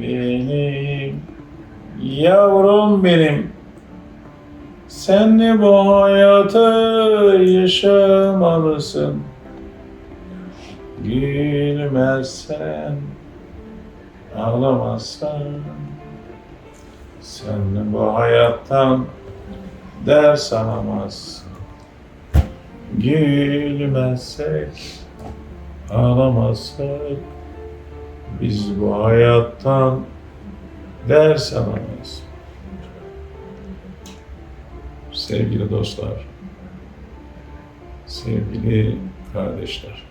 benim, yavrum benim. Sen de bu hayatı yaşamalısın. Gülmezsen, ağlamazsan, sen bu hayattan ders alamazsın. Gülmezsek, ağlamazsak, biz bu hayattan ders alamayız. Sevgili dostlar, sevgili kardeşler,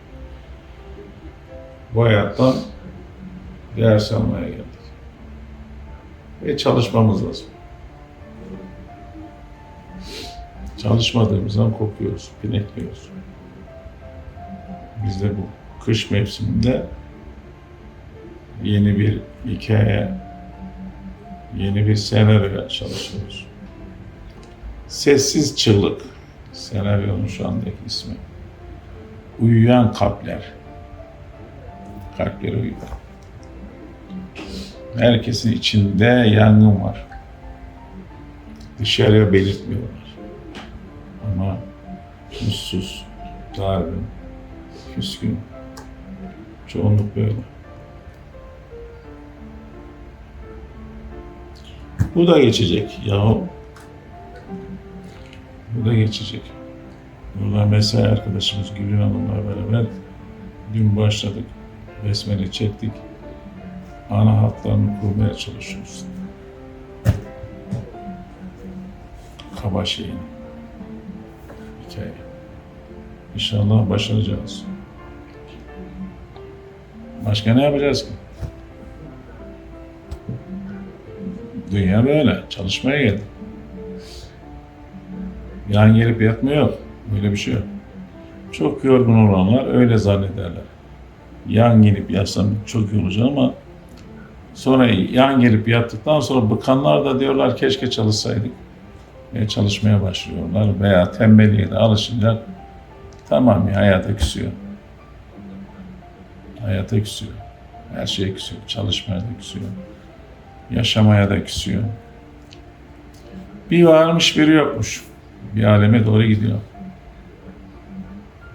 bu hayattan ders almaya geldik. Ve çalışmamız lazım. Çalışmadığımızdan kopuyoruz, pinekliyoruz. Biz de bu kış mevsiminde yeni bir hikaye, yeni bir senaryo çalışıyoruz. Sessiz Çığlık, senaryonun şu andaki ismi. Uyuyan kalpler. Kalpleri uyuyor. Herkesin içinde yangın var. Dışarıya belirtmiyorlar. Ama mutsuz, dargın, küskün. Çoğunluk böyle. Bu da geçecek yahu. Bu da geçecek. Burada mesai arkadaşımız Gülün Hanım'la beraber dün başladık. Besmele çektik. Ana hatlarını kurmaya çalışıyoruz. Kaba şeyini. Hikaye. İnşallah başaracağız. Başka ne yapacağız ki? Dünya böyle. Çalışmaya geldik. Yan gelip yatma yok. Böyle bir şey yok. Çok yorgun olanlar öyle zannederler. Yan gelip yatsam çok olacak ama sonra yan gelip yattıktan sonra bıkanlar da diyorlar keşke çalışsaydık. Ve çalışmaya başlıyorlar veya tembelliğe de alışınca tamam ya hayata küsüyor. Hayata küsüyor. Her şeye küsüyor. Çalışmaya da küsüyor. Yaşamaya da küsüyor. Bir varmış biri yokmuş. Bir aleme doğru gidiyor.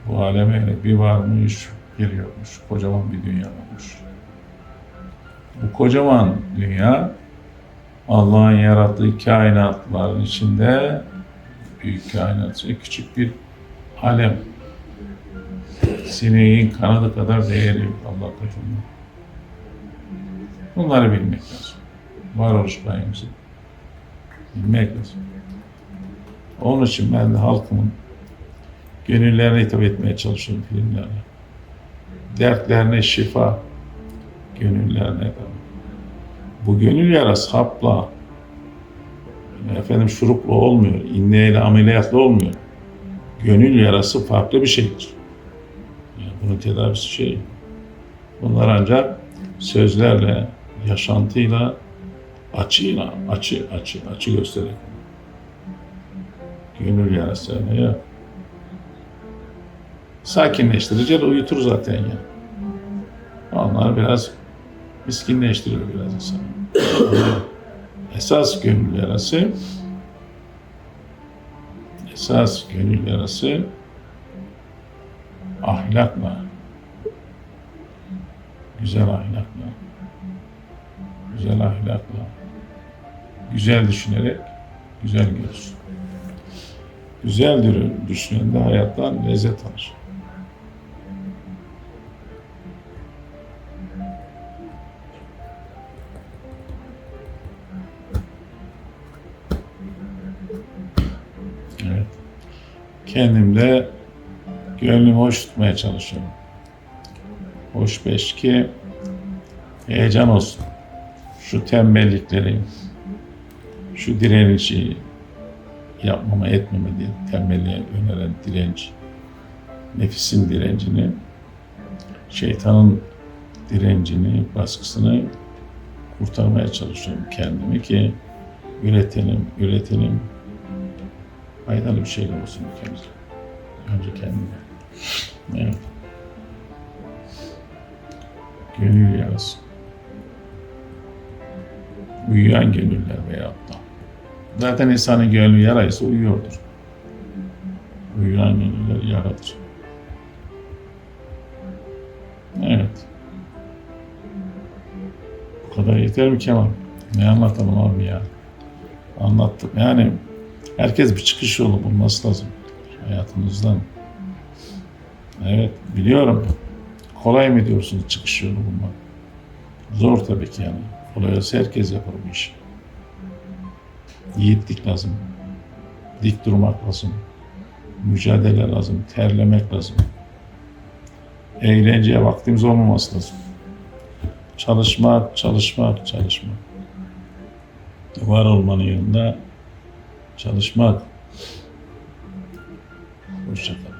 Bu aleme bir varmış, bir yokmuş. Kocaman bir dünya olmuş. Bu kocaman dünya Allah'ın yarattığı kainatların içinde büyük kainat içinde küçük bir alem. Sineğin kanadı kadar değeri Allah katında. Bunları bilmek lazım. Varoluş payımızı bilmek lazım. Onun için ben de halkımın gönüllerine hitap etmeye çalışıyorum filmlerle. Dertlerine şifa, gönüllerine Bu gönül yarası hapla, efendim şurupla olmuyor, inneyle ameliyatla olmuyor. Gönül yarası farklı bir şeydir. Yani bunun tedavisi şey. Bunlar ancak sözlerle, yaşantıyla, açıyla, açı, açı, açı göstererek. Gönül yarası ne ya? Sakinleştirici de uyutur zaten ya. Onlar biraz miskinleştiriyor biraz insanı. Esas gönül yarası esas gönül yarası ahlakla güzel ahlakla güzel ahlakla güzel düşünerek güzel görsün. Güzel düşünen hayattan lezzet alır. Evet. Kendimde gönlümü hoş tutmaya çalışıyorum. Hoş beş ki heyecan olsun. Şu tembellikleri, şu direnişi yapmama etmeme diye tembelliğe öneren direnç, nefisin direncini, şeytanın direncini, baskısını kurtarmaya çalışıyorum kendimi ki üretelim, üretelim, faydalı bir şeyler olsun ülkemize. Önce kendime. Evet. Gönül yarası. Uyuyan gönüller veyahut da. Zaten insanın gönlü yaraysa uyuyordur. Uyuyan gönüller yaradır. Evet. Bu kadar yeter mi Kemal? Ne anlatalım abi ya? Anlattım. Yani herkes bir çıkış yolu bulması lazım hayatımızdan. Evet biliyorum. Kolay mı diyorsunuz çıkış yolu bulmak? Zor tabii ki yani. Kolay olsa herkes yapar bu işi. Yiğitlik lazım. Dik durmak lazım. Mücadele lazım. Terlemek lazım. Eğlenceye vaktimiz olmaması lazım. Çalışmak, çalışmak, çalışmak. Var olmanın yanında çalışmak. Hoşçakalın.